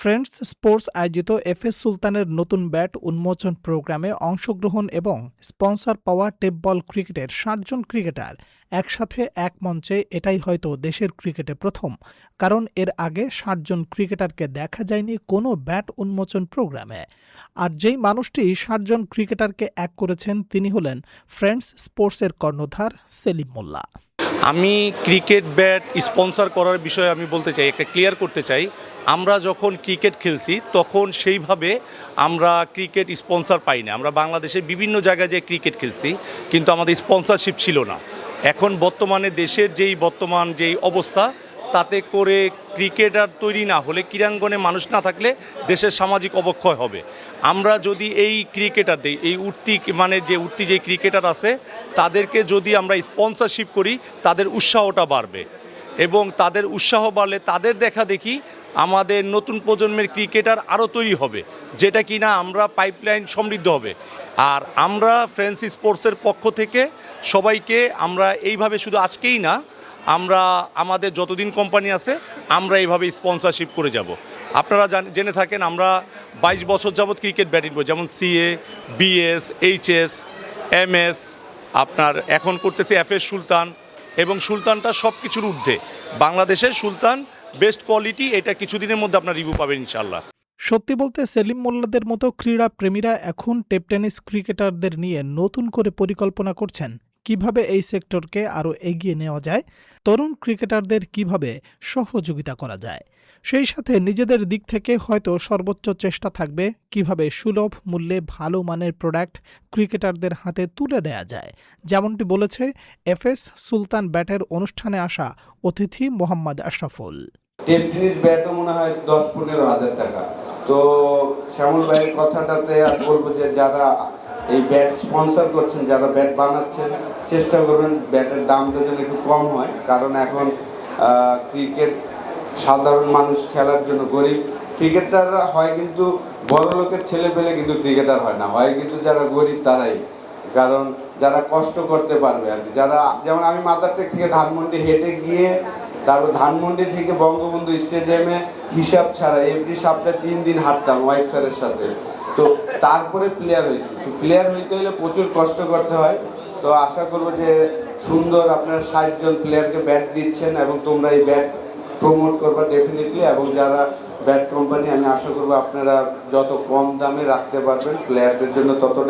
Friends sports আয়োজিত FS সুলতানের নতুন ব্যাট উন্মোচন প্রোগ্রামে অংশগ্রহণ এবং স্পন্সর পাওয়া টেপবল ক্রিকেটের ষাটজন ক্রিকেটার একসাথে এক মঞ্চে, এটাই হয়তো দেশের ক্রিকেটে প্রথম, কারণ এর আগে ষাটজন ক্রিকেটারকে দেখা যায়নি কোনো ব্যাট উন্মোচন প্রোগ্রামে। আর যেই মানুষটি ষাটজন ক্রিকেটারকে এক করেছেন, তিনি হলেন ফ্রেন্ডস স্পোর্টসের কর্ণধার সেলিম মোল্লা। আমি ক্রিকেট ব্যাট স্পন্সর করার বিষয়ে আমি বলতে চাই, একটা ক্লিয়ার করতে চাই। আমরা যখন ক্রিকেট খেলছি, তখন সেইভাবে আমরা ক্রিকেট স্পন্সর পাই না। আমরা বাংলাদেশে বিভিন্ন জায়গায় যে ক্রিকেট খেলছি, কিন্তু আমাদের স্পন্সরশিপ ছিল না। এখন বর্তমানে দেশের যেই বর্তমান যেই অবস্থা, তাতে করে ক্রিকেটার তৈরি না হলে, ক্রীড়াঙ্গনে মানুষ না থাকলে দেশের সামাজিক অবক্ষয় হবে। আমরা যদি এই ক্রিকেটার দিই, এই উঠতি মানে যে উঠতি যে ক্রিকেটার আছে, তাদেরকে যদি আমরা স্পন্সরশিপ করি, তাদের উৎসাহটা বাড়বে। এবং তাদের উৎসাহ বাড়লে তাদের দেখা দেখি আমাদের নতুন প্রজন্মের ক্রিকেটার আরও তৈরি হবে, যেটা কি না আমরা পাইপলাইন সমৃদ্ধ হবে। আর আমরা ফ্রেন্স স্পোর্টসের পক্ষ থেকে সবাইকে আমরা এইভাবে শুধু আজকেই না, আমরা আমাদের যতদিন কোম্পানি আছে, আমরা এইভাবে স্পন্সরশিপ করে যাব। আপনারা জান- থাকেন আমরা বাইশ বছর যাবৎ ক্রিকেট ব্যাটিং করি, যেমন সিএ বিএস এইচএস এমএস আপনার এখন করতেছি এফ এস সুলতান এবং সুলতানটা সব কিছুর ঊর্ধ্বে। বাংলাদেশের সুলতান বেস্ট কোয়ালিটি এটা কিছুদিনের মধ্যে আপনার রিভিউ পাবেন ইনশাল্লাহ সত্যি বলতে সেলিম মোল্লাদের মতো ক্রীড়া প্রেমীরা এখন টেপ টেনিস ক্রিকেটারদের নিয়ে নতুন করে পরিকল্পনা করছেন। কীভাবে এই সেক্টরকে আরও এগিয়ে নেওয়া যায়, তরুণ ক্রিকেটারদের কীভাবে সহযোগিতা করা যায়, সেই সাথে নিজেদের দিক থেকে হয়তো সর্বোচ্চ চেষ্টা থাকবে কীভাবে সুলভ মূল্যে ভালো মানের প্রোডাক্ট ক্রিকেটারদের হাতে তুলে দেয়া যায়, যেমনটি বলেছে এফএস সুলতান ব্যাটের অনুষ্ঠানে আসা অতিথি মোহাম্মদ আশরাফুল। ব্যাটও মনে হয় দশ পনেরো হাজার টাকা। তো শ্যামল ভাইয়ের কথাটাতে বলব যে যারা এই ব্যাট স্পন্সর করছেন, যারা ব্যাট বানাচ্ছেন, চেষ্টা করবেন ব্যাটের দামটা যেন একটু কম হয়। কারণ এখন ক্রিকেট সাধারণ মানুষ খেলার জন্য গরিব। ক্রিকেটাররা হয় কিন্তু বড় লোকের ছেলে পেলে কিন্তু ক্রিকেটার হয় না। হয় কিন্তু যারা গরিব তারাই। কারণ যারা কষ্ট করতে পারবে আর কি। যারা, যেমন আমি মাদারটেক থেকে ধানমন্ডি হেঁটে গিয়ে, তারপর ধানমন্ডি থেকে বঙ্গবন্ধু স্টেডিয়ামে হিসাব ছাড়া এভরি সপ্তাহে তিন দিন হাঁটতাম ওয়াইফ স্যারের সাথে। তো তারপরে প্লেয়ার হয়েছি। তো প্লেয়ার হইতে হলে প্রচুর কষ্ট করতে হয়। তো আশা করব যে সুন্দর আপনার ষাটজন প্লেয়ারকে ব্যাট দিচ্ছেন এবং তোমরা এই ব্যাট প্রমোট করবা ডেফিনেটলি এবং যারা ব্যাট কোম্পানি আমি আশা করব আপনারা যত কম দামে রাখতে পারবেন প্লেয়ারদের জন্য ততটাই